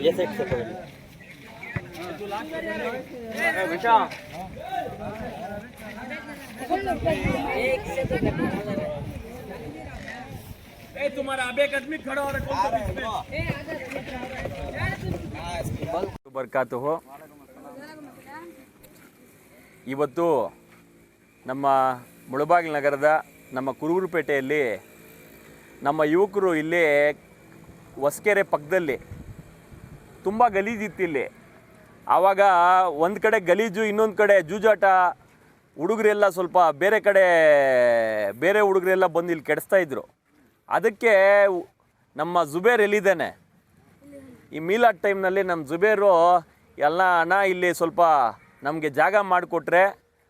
Yes, acceptable. ಬರ್ಕಾತು ಇವತ್ತು ನಮ್ಮ ಮುಳಬಾಗಿಲು ನಗರದ ನಮ್ಮ ಕುರುಗುರುಪೇಟೆಯಲ್ಲಿ ನಮ್ಮ ಯುವಕರು ಇಲ್ಲಿ ಹೊಸಕೆರೆ ಪಕ್ಕದಲ್ಲಿ ತುಂಬ ಗಲೀಜಿತ್ತು ಇಲ್ಲಿ. ಆವಾಗ ಒಂದು ಕಡೆ ಗಲೀಜು, ಇನ್ನೊಂದು ಕಡೆ ಜೂಜಾಟ, ಹುಡುಗರೆಲ್ಲ ಸ್ವಲ್ಪ ಬೇರೆ ಕಡೆ, ಬೇರೆ ಹುಡುಗರೆಲ್ಲ ಬಂದು ಇಲ್ಲಿ ಕೆಡಿಸ್ತಾ ಇದ್ರು. ಅದಕ್ಕೆ ನಮ್ಮ ಜುಬೇರ್ ಎಲ್ಲಿದ್ದಾನೆ? ಈ ಮೀಲಾಟ್ ಟೈಮ್ನಲ್ಲಿ ನಮ್ಮ ಜುಬೇರು, ಎಲ್ಲ ಅಣ್ಣ, ಇಲ್ಲಿ ಸ್ವಲ್ಪ ನಮಗೆ ಜಾಗ ಮಾಡಿಕೊಟ್ರೆ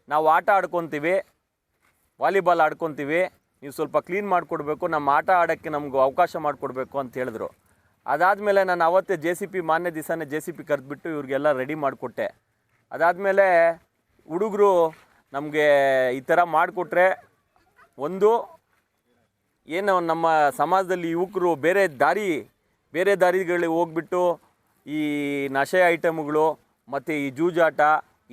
ನಾವು ಆಟ ಆಡ್ಕೊತೀವಿ, ವಾಲಿಬಾಲ್ ಆಡ್ಕೊತೀವಿ, ನೀವು ಸ್ವಲ್ಪ ಕ್ಲೀನ್ ಮಾಡಿಕೊಡ್ಬೇಕು, ನಮ್ಮ ಆಟ ಆಡೋಕ್ಕೆ ನಮಗೂ ಅವಕಾಶ ಮಾಡಿಕೊಡ್ಬೇಕು ಅಂತ ಹೇಳಿದ್ರು. ಅದಾದಮೇಲೆ ನಾನು ಅವತ್ತೇ ಜೆ ಸಿ ಪಿ ಮಾನ್ಯ ದಿವಸನೇ ಜೆ ಸಿ ಪಿ ಕರೆದ್ಬಿಟ್ಟು ಇವ್ರಿಗೆಲ್ಲ ರೆಡಿ ಮಾಡಿಕೊಟ್ಟೆ. ಅದಾದಮೇಲೆ ಹುಡುಗರು ನಮಗೆ ಈ ಥರ ಮಾಡಿಕೊಟ್ರೆ ಒಂದು, ಏನು ನಮ್ಮ ಸಮಾಜದಲ್ಲಿ ಯುವಕರು ಬೇರೆ ದಾರಿ, ಬೇರೆ ದಾರಿಗಳಿಗೆ ಹೋಗ್ಬಿಟ್ಟು ಈ ನಶೆ ಐಟಮ್ಗಳು ಮತ್ತು ಈ ಜೂಜಾಟ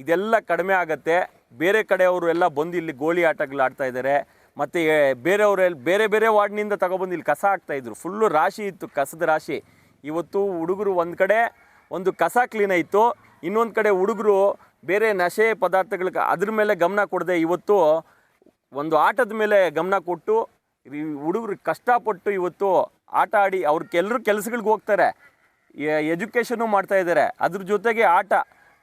ಇದೆಲ್ಲ ಕಡಿಮೆ ಆಗುತ್ತೆ. ಬೇರೆ ಕಡೆಯವರು ಎಲ್ಲ ಬಂದು ಇಲ್ಲಿ ಗೋಳಿ ಆಟಗಳು ಆಡ್ತಾ ಇದ್ದಾರೆ. ಮತ್ತು ಬೇರೆಯವರೆಲ್ಲ ಬೇರೆ ಬೇರೆ ವಾರ್ಡ್ನಿಂದ ತಗೊಬಂದು ಇಲ್ಲಿ ಕಸ ಹಾಕ್ತಾಯಿದ್ರು ಫುಲ್ಲು ರಾಶಿ ಇತ್ತು, ಕಸದ ರಾಶಿ. ಇವತ್ತು ಹುಡುಗರು ಒಂದು ಕಡೆ, ಒಂದು ಕಸ ಕ್ಲೀನ್ ಆಯಿತು. ಇನ್ನೊಂದು ಕಡೆ ಹುಡುಗರು ಬೇರೆ ನಶೆ ಪದಾರ್ಥಗಳಿಗೆ ಅದ್ರ ಮೇಲೆ ಗಮನ ಕೊಡದೆ. ಇವತ್ತು ಒಂದು ಆಟದ ಮೇಲೆ ಗಮನ ಕೊಟ್ಟು ಹುಡುಗರು ಕಷ್ಟಪಟ್ಟು ಇವತ್ತು ಆಟ ಆಡಿ, ಅವ್ರ ಕೆಲರು ಕೆಲಸಗಳಿಗೆ ಹೋಗ್ತಾರೆ. ಎಜುಕೇಷನು ಮಾಡ್ತಾ ಇದ್ದಾರೆ ಅದ್ರ ಜೊತೆಗೆ ಆಟ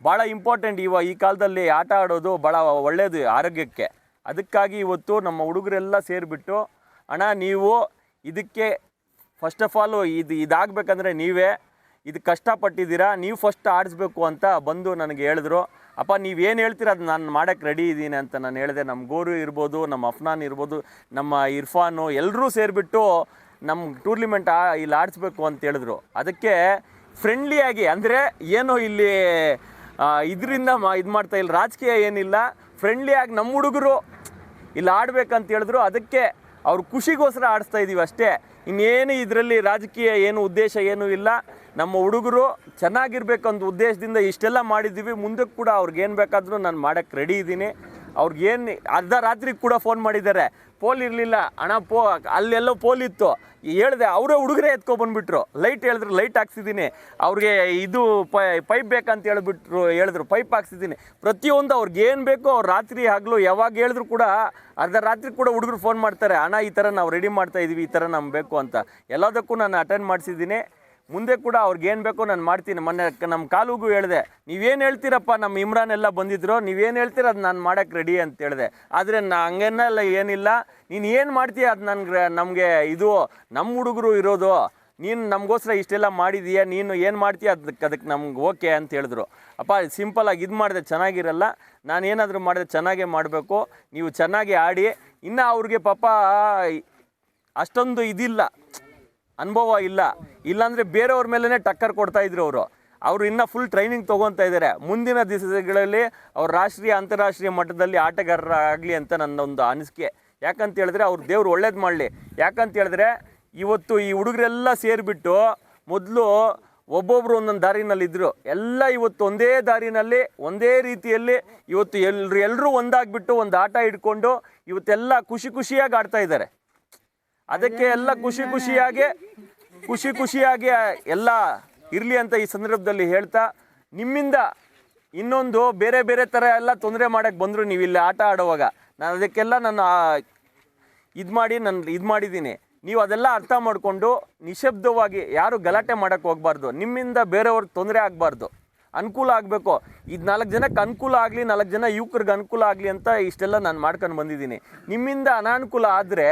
ಭಾಳ ಇಂಪಾರ್ಟೆಂಟ್ ಇವ ಈ ಕಾಲದಲ್ಲಿ ಆಟ ಆಡೋದು ಭಾಳ ಒಳ್ಳೆಯದು ಆರೋಗ್ಯಕ್ಕೆ. ಅದಕ್ಕಾಗಿ ಇವತ್ತು ನಮ್ಮ ಹುಡುಗರೆಲ್ಲ ಸೇರಿಬಿಟ್ಟು, ಅಣ್ಣ, ನೀವು ಇದಕ್ಕೆ ಫಸ್ಟ್ ಆಫ್ ಆಲು ಇದು ಇದಾಗಬೇಕಂದ್ರೆ ನೀವೇ, ಇದು ಕಷ್ಟಪಟ್ಟಿದ್ದೀರಾ, ನೀವು ಫಸ್ಟ್ ಆಡಿಸ್ಬೇಕು ಅಂತ ಬಂದು ನನಗೆ ಹೇಳಿದ್ರು. ಅಪ್ಪ ನೀವೇನು ಹೇಳ್ತೀರ ಅದು ನಾನು ಮಾಡೋಕ್ಕೆ ರೆಡಿ ಇದ್ದೀನಿ ಅಂತ ನಾನು ಹೇಳಿದೆ. ನಮ್ಮ ಗೋರು ಇರ್ಬೋದು ನಮ್ಮ ಅಫ್ನಾನ್ ಇರ್ಬೋದು, ನಮ್ಮ ಇರ್ಫಾನು ಎಲ್ಲರೂ ಸೇರಿಬಿಟ್ಟು ನಮ್ಮ ಟೂರ್ನಿಮೆಂಟ್ ಆ ಇಲ್ಲಿ ಆಡಿಸ್ಬೇಕು ಅಂತ ಹೇಳಿದ್ರು. ಅದಕ್ಕೆ ಫ್ರೆಂಡ್ಲಿಯಾಗಿ ಅಂದರೆ ಏನು ಇಲ್ಲಿ ಇದರಿಂದ ಮಾ ಇದು ಮಾಡ್ತಾ ಇಲ್ಲ, ರಾಜಕೀಯ ಏನಿಲ್ಲ ಫ್ರೆಂಡ್ಲಿಯಾಗಿ ನಮ್ಮ ಹುಡುಗರು ಇಲ್ಲಿ ಆಡ್ಬೇಕಂತ ಹೇಳಿದ್ರು. ಅದಕ್ಕೆ ಅವ್ರ ಖುಷಿಗೋಸ್ಕರ ಆಡಿಸ್ತಾ ಇದ್ದೀವಿ ಅಷ್ಟೇ. ಇನ್ನೇನು ಇದರಲ್ಲಿ ರಾಜಕೀಯ ಏನು ಉದ್ದೇಶ ಏನೂ ಇಲ್ಲ. ನಮ್ಮ ಹುಡುಗರು ಚೆನ್ನಾಗಿರ್ಬೇಕಂತ ಉದ್ದೇಶದಿಂದ ಇಷ್ಟೆಲ್ಲ ಮಾಡಿದ್ದೀವಿ. ಮುಂದಕ್ಕೆ ಕೂಡ ಅವ್ರಿಗೇನು ಬೇಕಾದರೂ ನಾನು ಮಾಡೋಕ್ಕೆ ರೆಡಿ ಇದ್ದೀನಿ. ಅವ್ರಿಗೇನು ಅರ್ಧ ರಾತ್ರಿ ಕೂಡ ಫೋನ್ ಮಾಡಿದ್ದಾರೆ. ಪೋಲ್ ಇರಲಿಲ್ಲ. ಹಣ ಪೋ, ಅಲ್ಲೆಲ್ಲೋ ಪೋಲ್ ಇತ್ತು. ಹೇಳಿದೆ, ಅವರೇ ಹುಡುಗರೇ ಎತ್ಕೊಬಂದ್ಬಿಟ್ರು ಲೈಟ್ ಹೇಳಿದ್ರು ಲೈಟ್ ಹಾಕ್ಸಿದ್ದೀನಿ ಅವ್ರಿಗೆ ಇದು ಪೈಪ್ ಬೇಕಂತ ಹೇಳಿಬಿಟ್ರು, ಹೇಳಿದ್ರು. ಪೈಪ್ ಹಾಕ್ಸಿದ್ದೀನಿ ಪ್ರತಿಯೊಂದು ಅವ್ರಿಗೆ ಏನು ಬೇಕೋ ಅವ್ರು ರಾತ್ರಿ ಹಗಲು, ಯಾವಾಗ ಹೇಳಿದ್ರು ಕೂಡ ಅರ್ಧ ರಾತ್ರಿ ಕೂಡ ಹುಡುಗರು ಫೋನ್ ಮಾಡ್ತಾರೆ. ಹಣ ಈ ಥರ ನಾವು ರೆಡಿ ಮಾಡ್ತಾ ಇದೀವಿ, ಈ ಥರ ನಮ್ಗೆ ಬೇಕು ಅಂತ. ಎಲ್ಲದಕ್ಕೂ ನಾನು ಅಟೆಂಡ್ ಮಾಡಿಸಿದ್ದೀನಿ ಮುಂದೆ ಕೂಡ ಅವ್ರಿಗೇನು ಬೇಕೋ ನಾನು ಮಾಡ್ತೀನಿ. ಮೊನ್ನೆ ನಮ್ಮ ಕಾಲುಗೂ ಹೇಳಿದೆ, ನೀವೇನು ಹೇಳ್ತೀರಪ್ಪ ನಮ್ಮ ಇಮ್ರಾನ್ ಎಲ್ಲ ಬಂದಿದ್ರು, ನೀವೇನು ಹೇಳ್ತೀರ ಅದು ನಾನು ಮಾಡೋಕ್ಕೆ ರೆಡಿ ಅಂತ ಹೇಳಿದೆ. ಆದರೆ ನಾ ಹಂಗೇನೆಲ್ಲ ಏನಿಲ್ಲ. ನೀನು ಏನು ಮಾಡ್ತೀಯ ಅದು ನನಗೆ ನಮಗೆ ಇದು ನಮ್ಮ ಹುಡುಗರು ಇರೋದು. ನೀನು ನಮಗೋಸ್ಕರ ಇಷ್ಟೆಲ್ಲ ಮಾಡಿದೀಯ, ನೀನು ಏನು ಮಾಡ್ತೀಯ ಅದಕ್ಕೆ ಅದಕ್ಕೆ ನಮ್ಗೆ ಓಕೆ ಅಂತ ಹೇಳಿದ್ರು. ಅಪ್ಪ ಸಿಂಪಲಾಗಿ ಇದು ಮಾಡಿದೆ, ಚೆನ್ನಾಗಿರಲ್ಲ. ನಾನು ಏನಾದರೂ ಮಾಡಿದೆ, ಚೆನ್ನಾಗೇ ಮಾಡಬೇಕು. ನೀವು ಚೆನ್ನಾಗಿ ಆಡಿ. ಇನ್ನು ಅವ್ರಿಗೆ ಪಾಪ, ಅಷ್ಟೊಂದು ಇದಿಲ್ಲ. ಅನುಭವ ಇಲ್ಲ. ಇಲ್ಲಾಂದರೆ ಬೇರೆಯವ್ರ ಮೇಲೇ ಟಕ್ಕರ್ ಕೊಡ್ತಾ ಇದ್ರು ಅವರು. ಅವರು ಇನ್ನೂ ಫುಲ್ ಟ್ರೈನಿಂಗ್ ತೊಗೊತಾ ಇದ್ದಾರೆ ಮುಂದಿನ ದಿವಸಗಳಲ್ಲಿ ಅವ್ರು ರಾಷ್ಟ್ರೀಯ, ಅಂತಾರಾಷ್ಟ್ರೀಯ ಮಟ್ಟದಲ್ಲಿ ಆಟಗಾರರಾಗಲಿ ಅಂತ ನನ್ನ ಒಂದು ಅನಿಸಿಕೆ. ಯಾಕಂತ ಹೇಳಿದ್ರೆ ಅವ್ರು ದೇವ್ರು ಒಳ್ಳೇದು ಮಾಡಲಿ. ಯಾಕಂತ ಹೇಳಿದ್ರೆ ಇವತ್ತು ಈ ಹುಡುಗರೆಲ್ಲ ಸೇರಿಬಿಟ್ಟು ಮೊದಲು ಒಬ್ಬೊಬ್ಬರು ಒಂದೊಂದು ದಾರಿನಲ್ಲಿ ಇದ್ದರು ಎಲ್ಲ ಇವತ್ತು ಒಂದೇ ದಾರಿನಲ್ಲಿ, ಒಂದೇ ರೀತಿಯಲ್ಲಿ ಇವತ್ತು ಎಲ್ಲರೂ ಎಲ್ಲರೂ ಒಂದಾಗ್ಬಿಟ್ಟು ಒಂದು ಆಟ ಇಟ್ಕೊಂಡು ಇವತ್ತೆಲ್ಲ ಖುಷಿ ಖುಷಿಯಾಗಿ ಆಡ್ತಾ ಇದ್ದಾರೆ ಅದಕ್ಕೆ ಎಲ್ಲ ಖುಷಿ ಖುಷಿಯಾಗಿ ಖುಷಿ ಖುಷಿಯಾಗಿ ಎಲ್ಲ ಇರಲಿ ಅಂತ ಈ ಸಂದರ್ಭದಲ್ಲಿ ಹೇಳ್ತಾ, ನಿಮ್ಮಿಂದ ಇನ್ನೊಂದು ಬೇರೆ ಬೇರೆ ಥರ ಎಲ್ಲ ತೊಂದರೆ ಮಾಡೋಕ್ಕೆ ಬಂದರು ನೀವು ಇಲ್ಲಿ ಆಟ ಆಡುವಾಗ. ನಾನು ಅದಕ್ಕೆಲ್ಲ ನಾನು ಇದು ಮಾಡಿ ನಾನು, ಇದು ಮಾಡಿದ್ದೀನಿ. ನೀವು ಅದೆಲ್ಲ ಅರ್ಥ ಮಾಡಿಕೊಂಡು ನಿಶಬ್ದವಾಗಿ ಯಾರು ಗಲಾಟೆ ಮಾಡೋಕ್ಕೆ ಹೋಗಬಾರ್ದು. ನಿಮ್ಮಿಂದ ಬೇರೆಯವ್ರಿಗೆ ತೊಂದರೆ ಆಗಬಾರ್ದು. ಅನುಕೂಲ ಆಗಬೇಕು. ಇದು ನಾಲ್ಕು ಜನಕ್ಕೆ ಅನುಕೂಲ ಆಗಲಿ, ನಾಲ್ಕು ಜನ ಯುವಕರಿಗೆ ಅನುಕೂಲ ಆಗಲಿ ಅಂತ ಇಷ್ಟೆಲ್ಲ ನಾನು ಮಾಡ್ಕೊಂಡು ಬಂದಿದ್ದೀನಿ. ನಿಮ್ಮಿಂದ ಅನಾನುಕೂಲ ಆದರೆ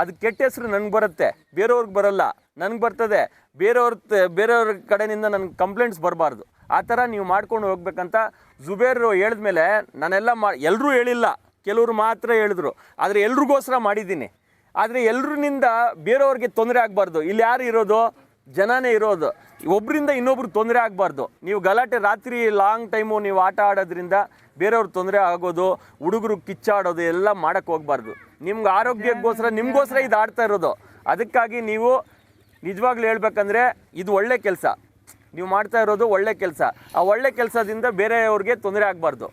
ಅದು ಕೆಟ್ಟ ಹೆಸರು ನನಗೆ ಬರುತ್ತೆ, ಬೇರೆಯವ್ರಿಗೆ ಬರಲ್ಲ, ನನಗೆ ಬರ್ತದೆ, ಬೇರೆಯವ್ರ ಬೇರೆಯವ್ರ ಕಡೆಯಿಂದ ನನಗೆ ಕಂಪ್ಲೇಂಟ್ಸ್ ಬರಬಾರ್ದು. ಆ ಥರ ನೀವು ಮಾಡ್ಕೊಂಡು ಹೋಗ್ಬೇಕಂತ ಜುಬೇರ್ ಹೇಳಿದ್ಮೇಲೆ ನಾನೆಲ್ಲ ಮಾ ಎಲ್ಲರೂ ಹೇಳಿಲ್ಲ, ಕೆಲವರು ಮಾತ್ರ ಹೇಳಿದ್ರು, ಆದರೆ ಎಲ್ರಿಗೋಸ್ಕರ ಮಾಡಿದ್ದೀನಿ. ಆದರೆ ಎಲ್ಲರಿಂದ ಬೇರೆಯವ್ರಿಗೆ ತೊಂದರೆ ಆಗಬಾರ್ದು. ಇಲ್ಲಿ ಯಾರು ಇರೋದು? ಜನನೇ ಇರೋದು. ಒಬ್ಬರಿಂದ ಇನ್ನೊಬ್ರು ತೊಂದರೆ ಆಗಬಾರ್ದು. ನೀವು ಗಲಾಟೆ ರಾತ್ರಿ ಲಾಂಗ್ ಟೈಮು ನೀವು ಆಟ ಆಡೋದ್ರಿಂದ ಬೇರೆಯವ್ರಿಗೆ ತೊಂದರೆ ಆಗೋದು, ಹುಡುಗರು ಕಿಚ್ಚಾಡೋದು, ಎಲ್ಲ ಮಾಡೋಕ್ಕೆ ಹೋಗ್ಬಾರ್ದು. ನಿಮ್ಗೆ ಆರೋಗ್ಯಕ್ಕೋಸ್ಕರ, ನಿಮಗೋಸ್ಕರ ಇದು ಆಡ್ತಾ ಇರೋದು. ಅದಕ್ಕಾಗಿ ನೀವು ನಿಜವಾಗ್ಲೂ ಹೇಳ್ಬೇಕಂದ್ರೆ ಇದು ಒಳ್ಳೆ ಕೆಲಸ. ನೀವು ಮಾಡ್ತಾ ಇರೋದು ಒಳ್ಳೆ ಕೆಲಸ. ಆ ಒಳ್ಳೆ ಕೆಲಸದಿಂದ ಬೇರೆಯವ್ರಿಗೆ ತೊಂದರೆ ಆಗಬಾರ್ದು.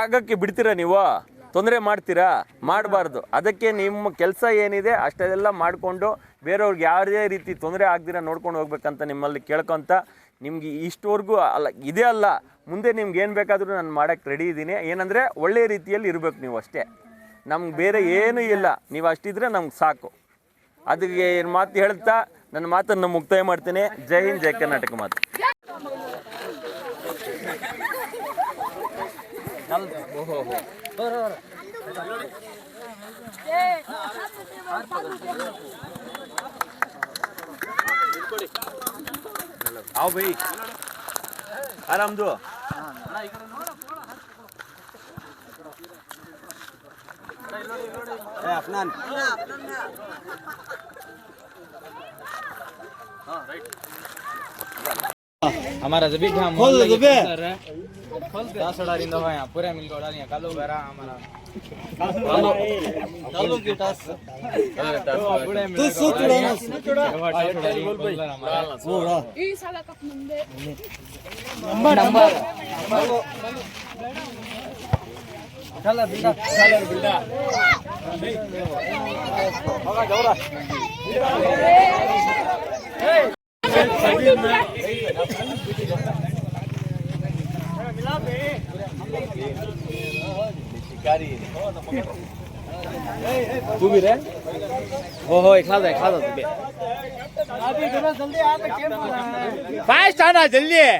ಆಗಕ್ಕೆ ಬಿಡ್ತೀರಾ ನೀವು? ತೊಂದರೆ ಮಾಡ್ತೀರಾ? ಮಾಡಬಾರ್ದು. ಅದಕ್ಕೆ ನಿಮ್ಮ ಕೆಲಸ ಏನಿದೆ ಅಷ್ಟೆಲ್ಲ ಮಾಡಿಕೊಂಡು ಬೇರೆಯವ್ರಿಗೆ ಯಾವುದೇ ರೀತಿ ತೊಂದರೆ ಆಗ್ದಿರ ನೋಡ್ಕೊಂಡು ಹೋಗ್ಬೇಕಂತ ನಿಮ್ಮಲ್ಲಿ ಕೇಳ್ಕೊತ ನಿಮ್ಗೆ ಇಷ್ಟವರೆಗೂ ಅಲ್ಲ, ಇದೇ ಅಲ್ಲ. ಮುಂದೆ ನಿಮ್ಗೆ ಏನು ಬೇಕಾದರೂ ನಾನು ಮಾಡೋಕ್ಕೆ ರೆಡಿ ಇದ್ದೀನಿ. ಏನಂದರೆ ಒಳ್ಳೆ ರೀತಿಯಲ್ಲಿ ಇರಬೇಕು ನೀವು ಅಷ್ಟೇ. ನಮ್ಗೆ ಬೇರೆ ಏನೂ ಇಲ್ಲ ನೀವು ಅಷ್ಟಿದ್ರೆ ನಮ್ಗೆ ಸಾಕು ಅದಕ್ಕೆ ಮಾತು ಹೇಳ್ತಾ ನನ್ನ ಮಾತನ್ನು ಮುಕ್ತಾಯ ಮಾಡ್ತೇನೆ ಜೈ ಹಿಂದ್ ಜೈ ಕರ್ನಾಟಕ ಮಾತು आओ भाई आराम दो Afnan. हमारा जबी हम खोल दो बे दस डॉलर इन दो। यहाँ पूरा मिल गया यहाँ कालो गरा हमारा। कालो कालो के टास तू सु चुड़ा ना। सु चुड़ा बोल भाई। वो रा ई साला कप नंबर। नंबर। नंबर। ચાલે બિલ્ડા ચાલે બિલ્ડા હવે ગૌરા તું બી રે હો હો એકલા જાય એકલા તું બે ફાસ્ટ આના જલ્દી.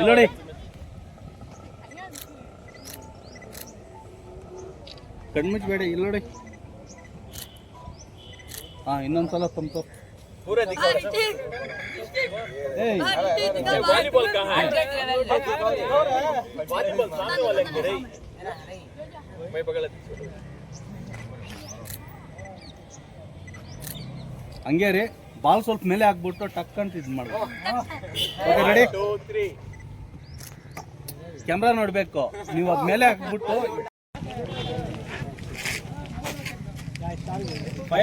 ನೋಡಿ ಕಣ್ಮುಚ್ಚಬೇಡ ಇಲ್ಲಿ ನೋಡಿ ಹಾಂ ಇನ್ನೊಂದ್ಸಲ ತಮ್ಸ ಹಂಗೆ ರೀ ಬಾಲ್ ಸ್ವಲ್ಪ ಮೇಲೆ ಹಾಕ್ಬಿಟ್ಟು ಟಕ್ ಅಂತ ಇದು ಮಾಡಿ. ರೆಡಿ ಕ್ಯಾಮ್ರಾ ನೋಡಬೇಕು. ನೀವು ಅದ ಮೇಲೆ ಹಾಕ್ಬಿಟ್ಟು. ಭಯ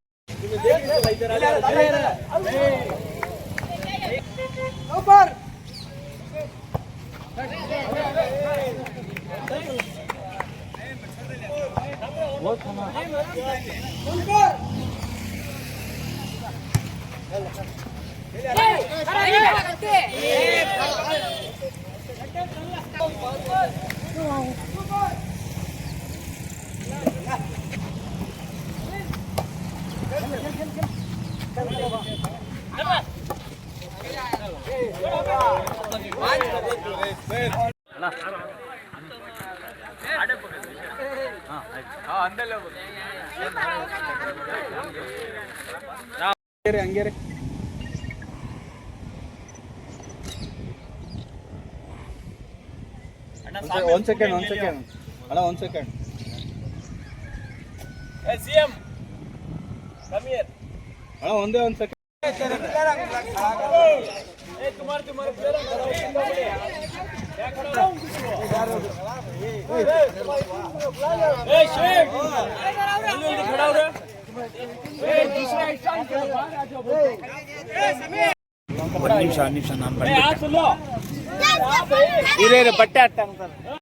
ಯಾಕೋ मेरा ಹಂಗೇರಿ ರೀ ಒಂದ್ ಸೆಕೆಂಡ್ ಒಂದ್ ಸೆಕೆಂಡ್ ಅಲ್ಲ ಒಂದ್ ಸೆಕೆಂಡ್ ಸಿಎಂ ಒಂದೇ ಒಂದು ಸೆಕೆಂಡ್ ನಿಮಿಷ ನಿಮಿಷ ನಾನು ಬಟ್ಟೆ ಹಾಕ್ತಾನೆ